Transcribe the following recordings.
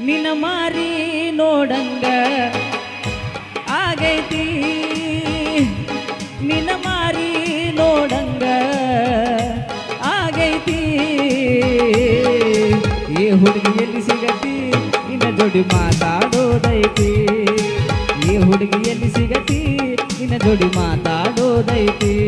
ನಿನ್ನ ಮಾರಿ ನೋಡಂಗ ಆಗೈತಿ. ನಿನ್ನ ಮಾರಿ ನೋಡಂಗ ಆಗೈತಿ. ಈ ಹುಡುಗಿ, ಎಲ್ಲಿ ಸಿಗತಿ? ನಿನ್ನ ಜೋಡಿ ಮಾತಾಡೋದೈತಿ. ಈ ಹುಡುಗಿ, ಎಲ್ಲಿ ಸಿಗತಿ? ನಿನ್ನ ಜೋಡಿ ಮಾತಾಡೋದೈತಿ.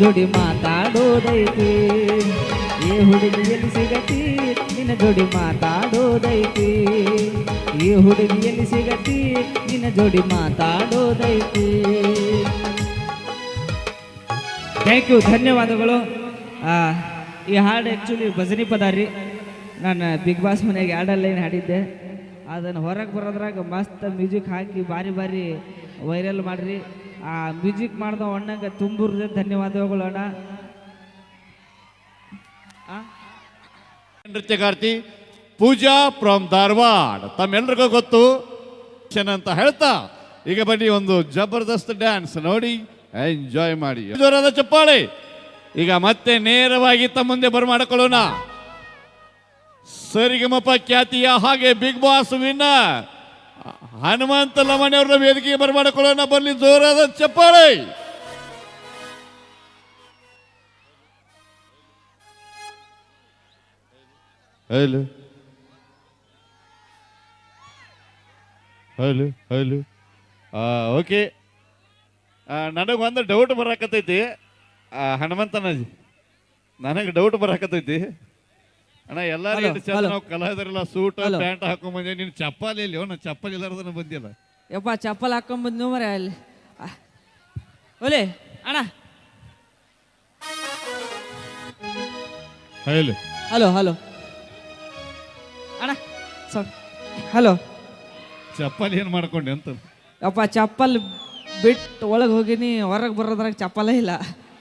ಜೋಡಿ ಮಾತಾಡೋದೈತಿ. ಈ ಹುಡುಗಿ ಎಲ್ಲಿ ಸಿಗತಿ, ನಿನ್ನ ಜೋಡಿ ಮಾತಾಡೋದೈತಿ. ಈ ಹುಡುಗಿ ಎಲ್ಲಿ ಸಿಗತಿ, ನಿನ್ನ ಜೋಡಿ ಮಾತಾಡೋದೈತಿ. ಥ್ಯಾಂಕ್ ಯು ಧನ್ಯವಾದಗಳು. ಈ ಹಾಡು ಆ್ಯಕ್ಚುಲಿ ಭಜನಿ ಪದ ರೀ. ನಾನು ಬಿಗ್ ಬಾಸ್ ಮನೆಗೆ ಹಾಡಲ್ಲ ಏನು ಹಾಡಿದ್ದೆ. ಅದನ್ನು ಹೊರಗೆ ಬರೋದ್ರಾಗ ಮಸ್ತ್ ಮ್ಯೂಸಿಕ್ ಹಾಕಿ ಬಾರಿ ಬಾರಿ ವೈರಲ್ ಮಾಡ್ರಿ. ಆ ಮ್ಯೂಸಿಕ್ ಮಾಡಿದ ಅಣ್ಣಗೆ ತುಂಬ ಧನ್ಯವಾದಗಳು ಅಣ್ಣ? ನೃತ್ಯಗಾರ್ತಿ ಪೂಜಾ ಫ್ರಮ್ ಧಾರವಾಡ. ತಮ್ಮೆಲ್ರಿಗೂ ಗೊತ್ತು ಅಂತ ಹೇಳ್ತಾ, ಈಗ ಬನ್ನಿ ಒಂದು ಜಬರ್ದಸ್ತ್ ಡ್ಯಾನ್ಸ್ ನೋಡಿ, ಎಂಜಾಯ್ ಮಾಡಿ. ಜೋರಾದ ಚಪ್ಪಾಳೆ. ಈಗ ಮತ್ತೆ ನೇರವಾಗಿ ತಮ್ಮ ಮುಂದೆ ಬರಮಾಡಿಕೊಳ್ಳೋಣ ಸರಿಗಮಪ ಖ್ಯಾತಿಯ ಹಾಗೆ Big Boss winner. Hanumantha Lamani ಅವರ ವೇದಿಕೆಗೆ ಬರಮಾಡಿಕೊಳ್ಳೋಣ ಬರಲಿ ಜೋರಾದ ಚಪ್ಪಾಳೆ. ಹಲೋ. Hello hello. ಓಕೆ. ನನಗೆ ಒಂದು ಡೌಟ್ ಬರಕತ್ತೈತಿ. ಹನುಮಂತನ ನನಗೆ ಡೌಟ್ ಬರಾಕತ್ತೈತಿ. ಅಣ್ಣ ಎಲ್ಲಾರು. ನಾವು ಕಲಾವಿದರೆಲ್ಲ ಸೂಟ್ ಪ್ಯಾಂಟ್ ಹಾಕೊಂಡ್ ಬಂದೆ ನೀನು ಚಪ್ಪಲಿ ಇಲ್ಲಿ ನಾ ಚಪ್ಪಲಿ ಇಲ್ಲಾರ್ದನ ಬಂದಿಲ್ಲ. ಯಪ್ಪ ಚಪ್ಪಲ್ ಹಾಕೊಂಬಂದು ಮರ ಅಲ್ಲಿ. ಒಲೆ ಅಣ್ಣ. ಹೇಳಿ. Hello hello. ಅಣ್ಣ ಸಾರಿ ಹಲೋ. ಚಪ್ಪಲಿ ಏನು ಮಾಡ್ಕೊಂಡೆ ಅಂತ. ಯಪ್ಪ ಚಪ್ಪಲ್ ಬಿಟ್ಟು ಒಳಗೆ ಹೋಗಿನಿ ಹೊರಗೆ ಬರೋದ್ರಾಗ ಚಪ್ಪಲೇ ಇಲ್ಲ.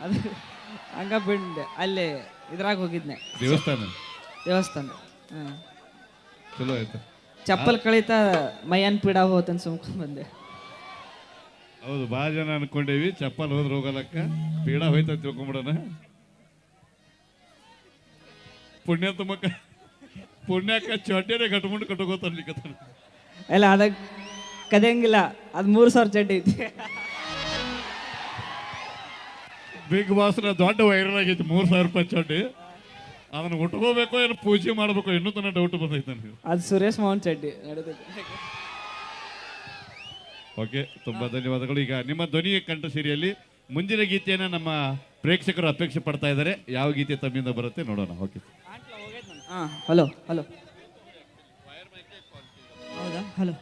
ಅದು ಹಂಗ ಬಿಂಡೆ ಅಲ್ಲಿ ಇದ್ರಾಗ ಹೋಗಿದ್ನೆ. ದೇವಸ್ಥಾನ. ದೇವಸ್ಥಾನ. ಹಾಂ. ಚಲೋ ಆಯ್ತು. ಚಪ್ಪಲ್ ಕಳೀತ ಮೈಯನ್ ಪೀಡ ಹೋತನ್ ಸುಮ್ಕೊಂಡ್ ಬಂದೆ. ಹೌದು ಭಾಳ ಜನ ಅನ್ಕೊಂಡೇವಿ ಚಪ್ಪಲ್ ಹೋದ್ರೆ ಹೋಗಲಕ್ಕ. ಪೀಡ ಹೋಯ್ತ ತಿಳ್ಕೊಂಬಿಡೋಣ. ಪುಣ್ಯ ತುಂಬಕ್ಕ. ಪುಣ್ಯಕ್ಕ ಚಡ್ಡಿನೇ ಕಟ್ಕೊಂಡು ಕಟ್ಕೋತಾನ ಎಲ್ಲ ಅದಕ್ಕೆ ಕದಿಯಂಗಿಲ್ಲ ಅದು ಮೂರು ಸಾವಿರ ಚಡ್ಡಿ ಐತಿ. ಬಿಗ್ ಬಾಸ್ನ ದೊಡ್ಡ ವೈರಲ್ ಆಗೈತಿ ಮೂರು ಸಾವಿರ ರೂಪಾಯಿ ಚಡ್ಡಿ. ಅದನ್ನ ಉಟ್ಕೋಬೇಕು ಏನು ಪೂಜೆ ಮಾಡಬೇಕು ಇನ್ನೂ ತನಕ ಡೌಟ್ ಬಂದೈತೆ ನನಗೆ. ಅದು ಸುರೇಶ್ ಮೋಹನ್ ಚಡ್ಡಿ ಓಕೆ ತುಂಬಾ ಧನ್ಯವಾದಗಳು. ಈಗ ನಿಮ್ಮ ಧ್ವನಿ ಕಂಠ ಸಿರಿಯಲ್ಲಿ ಮುಂದಿನ ಗೀತೆಯನ್ನ ನಮ್ಮ ಪ್ರೇಕ್ಷಕರು ಅಪೇಕ್ಷೆ ಪಡ್ತಾ ಇದ್ದಾರೆ. ಯಾವ ಗೀತೆ ತಮ್ಮಿಂದ ಬರುತ್ತೆ ನೋಡೋಣ. ಓಕೆ ಹಾಂ ಹಲೋ ಹಲೋ. ಹೌದಾ? ಹಲೋ.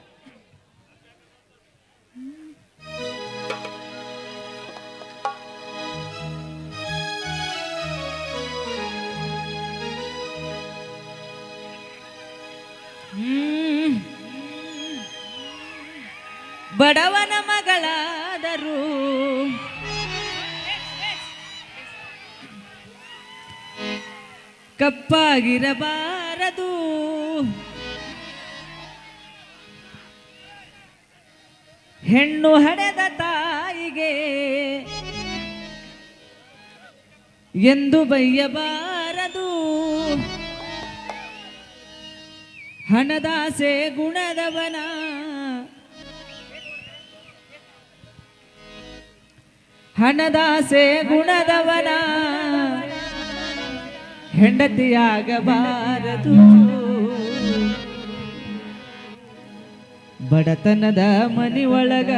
ಬಡವನ ಮಗಳಾದರೂ. ಕಪ್ಪಾಗಿರಬಾರದು. ಹೆಣ್ಣು ಹಡೆದ ತಾಯಿಗೆ ಎಂದು ಬೈಯಬಾರದು. ಹಣದಾಸೆ ಗುಣದವನ ಹಣದಾಸೆ ಗುಣದವನ. ಹೆಂಡತಿಯಾಗಬಾರದು. ಬಡತನದ ಮನಿಯೊಳಗ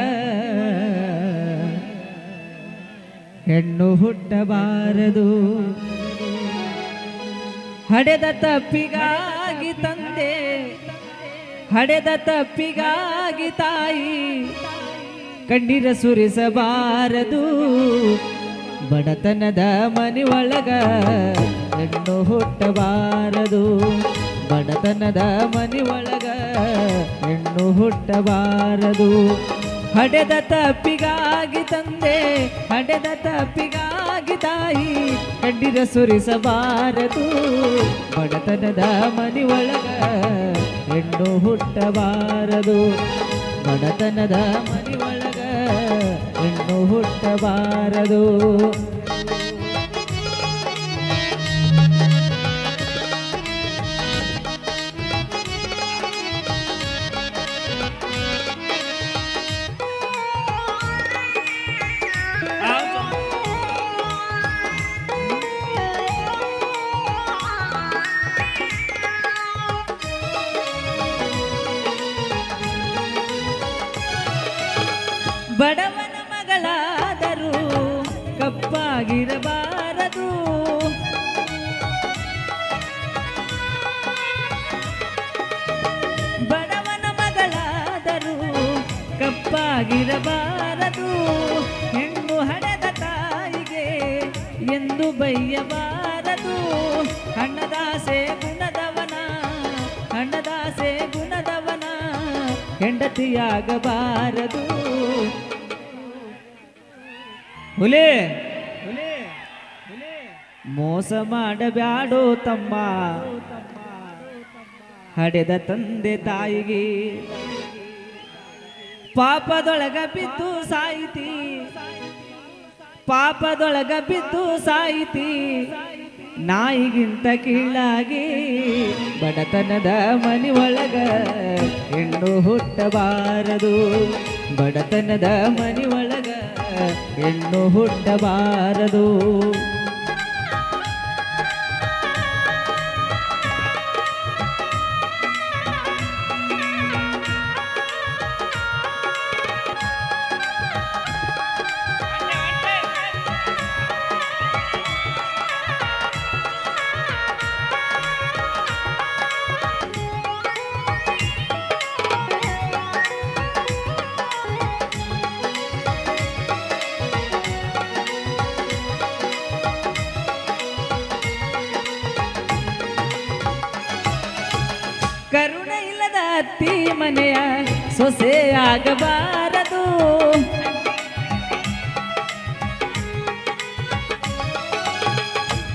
ಹೆಣ್ಣು ಹುಟ್ಟಬಾರದು. ಹಡೆದ ತಪ್ಪಿಗಾಗಿ ತಂದೆ ಹಡೆದ ತಪ್ಪಿಗಾಗಿ ತಾಯಿ. ಕಣ್ಣೀರ ಸುರಿಸಬಾರದು. ಬಡತನದ ಮನೆ ಒಳಗ ಹೆಣ್ಣು ಹುಟ್ಟಬಾರದು. ಬಡತನದ ಮನೆ ಒಳಗ ಹೆಣ್ಣು ಹುಟ್ಟಬಾರದು. ಹಡೆದ ತಪ್ಪಿಗಾಗಿ ತಂದೆ, ಹಡೆದ ತಪ್ಪಿಗಾಗಿ ತಾಯಿ, ಕಣ್ಣೀರ ಸುರಿಸಬಾರದು. ಬಡತನದ ಮನೆ ಒಳಗ ಹೆಣ್ಣು ಹುಟ್ಟಬಾರದು. ಬಡತನದ ಹೆಣ್ಣು ಹುಟ್ಟಬಾರದು. ಬಡವನ ಮಗಳಾದರೂ ಕಪ್ಪಾಗಿರಬಾರದು. ಬಡವನ ಮಗಳಾದರೂ ಕಪ್ಪಾಗಿರಬಾರದು. ಹೆಣ್ಣು ಹಣದ ತಾಯಿಗೆ ಎಂದು ಬೈಯಬಾರದು. ಹಣ್ಣದಾಸೆ ಗುಣದವನ ಹಣ್ಣದಾಸೆ ಗುಣದವನ, ಹೆಂಡತಿಯಾಗಬಾರದು. ಹುಲಿ. ಮೋಸ ಮಾಡಬ್ಯಾಡೋ ತಮ್ಮ. ಹಡೆದ ತಂದೆ ತಾಯಿಗೆ. ಪಾಪದೊಳಗ ಬಿದ್ದು ಸಾಯಿತಿ. ಪಾಪದೊಳಗ ಬಿದ್ದು ಸಾಯಿತಿ. ನಾಯಿಗಿಂತ ಕೀಳಾಗಿ ಬಡತನದ ಮನಿ ಒಳಗ ಹೆಣ್ಣು ಹುಟ್ಟಬಾರದು. ಬಡತನದ ಮನೆಯೊಳಗ ಹೆಣ್ಣು ಹುಟ್ಟಬಾರದು. ಮನೆಯ ಸೊಸೆ ಆಗಬಾರದು.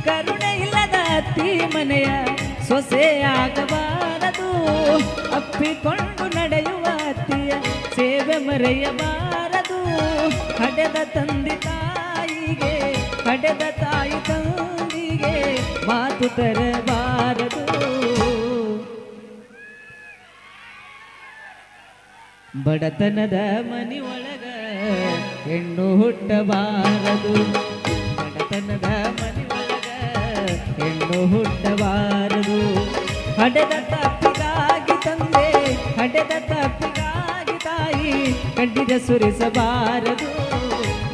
ಕರುಣೆ ಇಲ್ಲದ ಅತ್ತಿ ಮನೆಯ ಸೊಸೆ ಆಗಬಾರದು. ಅಪ್ಪಿಕೊಂಡು ನಡೆಯುವ ಅತ್ತಿಯ ಸೇವೆ ಮರೆಯಬಾರದು. ಹಡೆದ ತಂದೆ ತಾಯಿಗೆ ಹಡೆದ ತಾಯಿ ತಂದಿಗೆ ಮಾತು ತರಬಾರದು. ಬಡತನದ ಮನಿ ಒಳಗ ಹೆಣ್ಣು ಹುಟ್ಟಬಾರದು. ಬಡತನದ ಮನಿ ಒಳಗ ಹೆಣ್ಣು ಹುಟ್ಟಬಾರದು. ಹಡೆದ ತಪ್ಪಿಗಾಗಿ ತಂದೆ ಹಡೆದ ತಪ್ಪಿಗಾಗಿ ತಾಯಿ ಕಡ್ಡಿದ ಸುರಿಸಬಾರದು.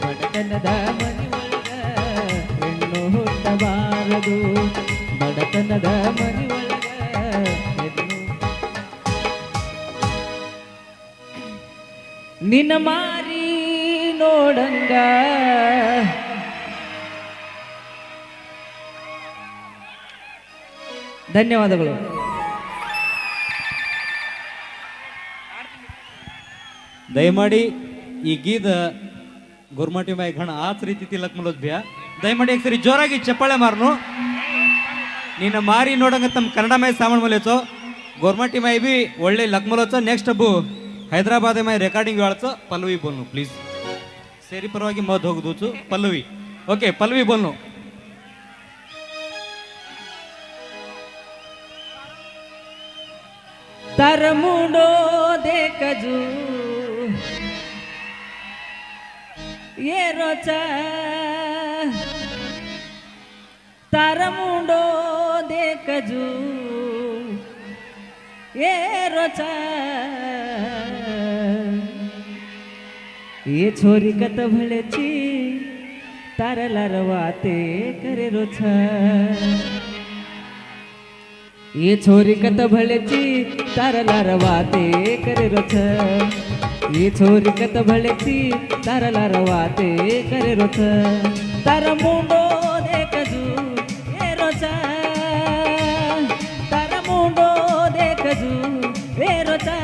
ಬಡತನದ ಮನಿ ಒಳಗ ಹೆಣ್ಣು ಹುಟ್ಟಬಾರದು. ಬಡತನದ ಮನೆಯೊಳಗ ನಿನ್ನ ಮಾರಿ ನೋಡಂಗ. ಧನ್ಯವಾದಗಳು. ದಯಮಾಡಿ ಈ ಗೀದ ಗುರ್ಮಟಿ ಮೈ ಗಣ ಆಚ ರೀತಿ ತಿಲಕ್ ಮಲೋದ್ಭ್ಯ. ದಯಮಾಡಿ ಸರಿ ಜೋರಾಗಿ ಚಪ್ಪಾಳೆ ಮಾರನು. ನಿನ್ನ ಮಾರಿ ನೋಡಂಗ ತಮ್ಮ ಕನ್ನಡ ಮೈ ಸಾಮಾನ್ ಮಲೇಚೋ ಗೋರ್ಮಟಿ ಮೈ ಬಿ ಒಳ್ಳೆ ಲಕ್ಮಲೋಚೋ ನೆಕ್ಸ್ಟ್ ಅಬ್ಬು. ಹೈದರಾಬಾದ್ ಮೈ ರೆಕಾರ್ಡಿಂಗ್ ಹೇಳ್ತು ಪಲ್ವಿ ಬೋಲ್ನು ಪ್ಲೀಸ್ ಸೇರಿ ಪರವಾಗಿ ಮದ್ ಹೋಗುದೂಚು ಪಲ್ವಿ ಓಕೆ ಪಲ್ವಿ ಬೋಲ್ನು ತರಮುಡೋ ದೇಕಜು ఏ రోచ తరముండో దేకజు ఏ రోచ ये छोरी कत भळेची तारला रवाते करे छ ये छोरी कत भळेची तारला रवाते करे रोछ। ये छोरी कत भळेची तारला रवाते करे रोछ। तार मुंडो देखजू ये रोचा तार मुंडो देखजू ये रोचा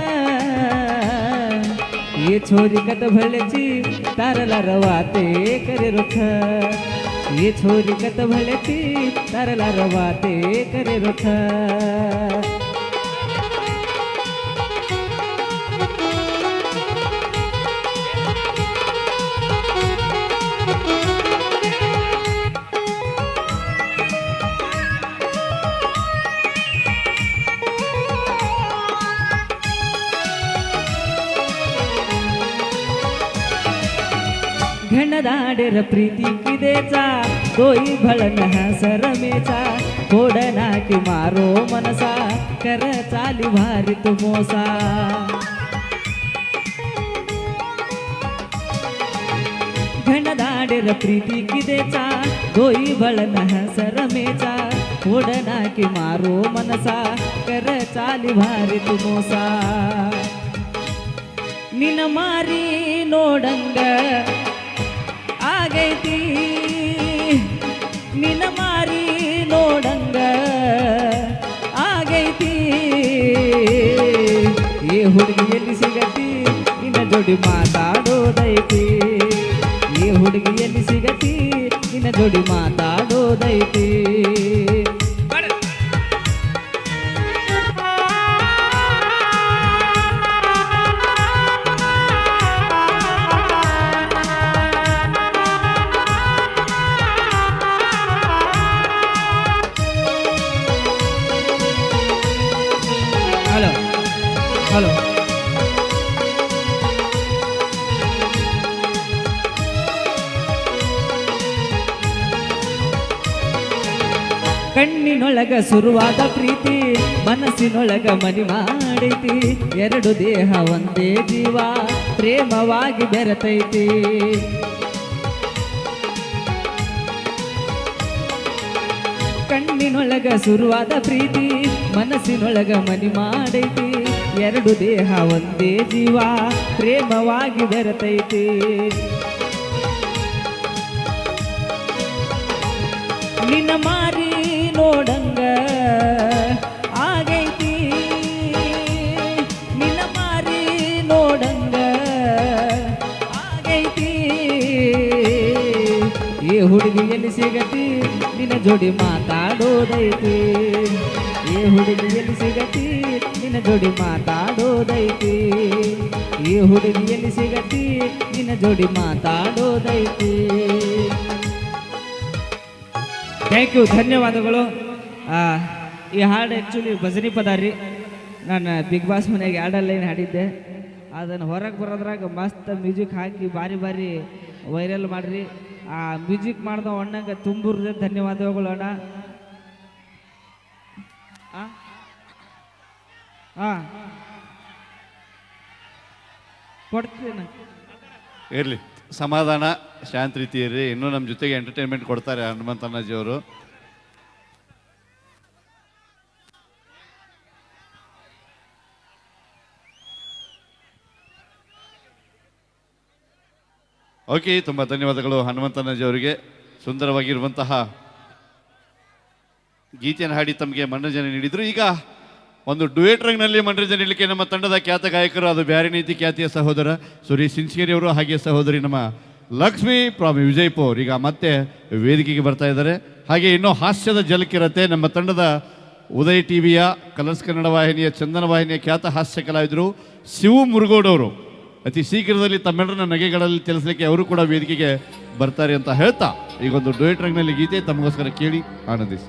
ये छोरी कत भळेची तारला रवाते करे रोछ ये छोरी कत भळेची तारला रवाते करे रोछ घनदाडेर प्रीतिकिदे कोई भल नरमेचा कोडना कि मारो मनसा. कर चाली भारत मोसा. घनदाडेर प्रीतिकिदे कोई भल नरमेचा कोडना कि मारो मनसा. कर चाली भारत मोसा. नीन मारी नोड़ंग ಆಗೈತಿ. ನಿನ್ನ ಮಾರಿ ನೋಡಂಗ ಆಗೈತಿ. ಈ ಹುಡುಗಿ ಎಲ್ಲಿ ಸಿಗತಿ? ನಿನ್ನ ಜೋಡಿ ಮಾತಾಡೋದೈತಿ. ಈ ಹುಡುಗಿ ಎಲ್ಲಿ ಸಿಗತಿ? ನಿನ್ನ ಜೋಡಿ ಮಾತಾಡೋದೈತಿ. ಕಣ್ಣಿನೊಳಗ ಶುರುವಾದ ಪ್ರೀತಿ, ಮನಸ್ಸಿನೊಳಗ ಮನಿ ಮಾಡೈತಿ. ಎರಡು ದೇಹ ಒಂದೇ ಜೀವ, ಪ್ರೇಮವಾಗಿ ಬೆರೆತೈತಿ. ಕಣ್ಣಿನೊಳಗ ಶುರುವಾದ ಪ್ರೀತಿ, ಮನಸ್ಸಿನೊಳಗ ಮನಿ ಮಾಡೈತಿ. ಎರಡು ದೇಹ ಒಂದೇ ಜೀವ, ಪ್ರೇಮವಾಗಿ ಬೆರೆತೈತಿ. ನಿನ್ನ ಮಾರಿ ನೋಡಂಗ ಆಗೈತಿ ನಿನ್ನ ಮಾರಿ ನೋಡಂಗ ಆಗೈತಿ ಈ ಹುಡುಗಿ ಎಲ್ಲಿ ಸಿಗತಿ? ನಿನ್ನ ಜೋಡಿ ಮಾತಾಡೋದೈತಿ. ಈ ಹುಡುಗಿ ಎಲ್ಲಿ ಸಿಗತಿ? ನಿನ್ನ ಜೋಡಿ ಮಾತಾಡೋದೈತಿ. ಈ ಹುಡುಗಿ ಎಲ್ಲಿ ಸಿಗತಿ? ನಿನ್ನ ಜೋಡಿ ಮಾತಾಡೋದೈತಿ. ಥ್ಯಾಂಕ್ ಯು ಧನ್ಯವಾದಗಳು. ಈ ಹಾಡು ಆ್ಯಕ್ಚುಲಿ ಭಜನಿ ಪದ ರೀ. ನಾನು ಬಿಗ್ ಬಾಸ್ ಮನೆಗೆ ಎರಡು ಲೈನ್ ಹಾಡಿದ್ದೆ. ಅದನ್ನು ಹೊರಗೆ ಬರೋದ್ರಾಗ ಮಸ್ತ್ ಮ್ಯೂಸಿಕ್ ಹಾಕಿ ಭಾರಿ ಭಾರಿ ವೈರಲ್ ಮಾಡಿರಿ. ಆ ಮ್ಯೂಸಿಕ್ ಮಾಡ್ದ ಒಣ್ಣಂಗ ತುಂಬ ಧನ್ಯವಾದಗಳು ಅಣ್ಣ. ಹಾಂ ಕೊಡ್ತೀನಿ? ಇರಲಿ. ಸಮಾಧಾನ. ಶಾಂತ ರೀತಿಯಲ್ಲಿ ಇನ್ನೂ ನಮ್ಮ ಜೊತೆಗೆ ಎಂಟರ್ಟೈನ್ಮೆಂಟ್ ಕೊಡ್ತಾರೆ ಹನುಮಂತ ಅವರು. ಓಕೆ ತುಂಬ ಧನ್ಯವಾದಗಳು ಹನುಮಂತಣ್ಣಾಜಿ ಅವರಿಗೆ. ಸುಂದರವಾಗಿರುವಂತಹ ಗೀತೆಯನ್ನು ಹಾಡಿ ತಮಗೆ ಮನೋರಂಜನೆ ನೀಡಿದರು. ಈಗ ಒಂದು ಡುಯೇಟ್ ರಂಗ್ನಲ್ಲಿ ಮನರಂಜನೆ ನೀಡಲಿಕ್ಕೆ ನಮ್ಮ ತಂಡದ ಖ್ಯಾತ ಗಾಯಕರು ಅದು ಬ್ಯಾರಿ ನೀತಿ ಖ್ಯಾತಿಯ ಸಹೋದರ ಸುರೇಶ್ ಸಿನ್ಸಿಗೇರಿ ಅವರು ಹಾಗೆ ಸಹೋದರಿ ನಮ್ಮ ಲಕ್ಷ್ಮಿ ಫ್ರಾಮ್ ವಿಜಯಪುರ್, ಈಗ ಮತ್ತೆ ವೇದಿಕೆಗೆ ಬರ್ತಾ ಇದ್ದಾರೆ. ಹಾಗೆ ಇನ್ನೂ ಹಾಸ್ಯದ ಜಲಕಿರತೆ ನಮ್ಮ ತಂಡದ ಉದಯ್ ಟಿವಿಯ, ಕಲರ್ಸ್ ಕನ್ನಡ ವಾಹಿನಿಯ, ಚಂದನ ವಾಹಿನಿಯ ಖ್ಯಾತ ಹಾಸ್ಯ ಕಲಾವಿದರು ಶಿವು ಮುರುಗೋಡ್ ಅವರು. ಅತಿ ಶೀಘ್ರದಲ್ಲಿ ತಮ್ಮೆಲ್ಲರನ್ನ ನಗೆಗಳಲ್ಲಿ ತಿಳಿಸಲಿಕ್ಕೆ ಅವರು ಕೂಡ ವೇದಿಕೆಗೆ ಬರ್ತಾರೆ ಅಂತ ಹೇಳ್ತಾ ಈಗೊಂದು ಡುಯೆಟ್ ರಂಗ್ನಲ್ಲಿ ಗೀತೆ ತಮಗೋಸ್ಕರ ಕೇಳಿ ಆನಂದಿಸಿ.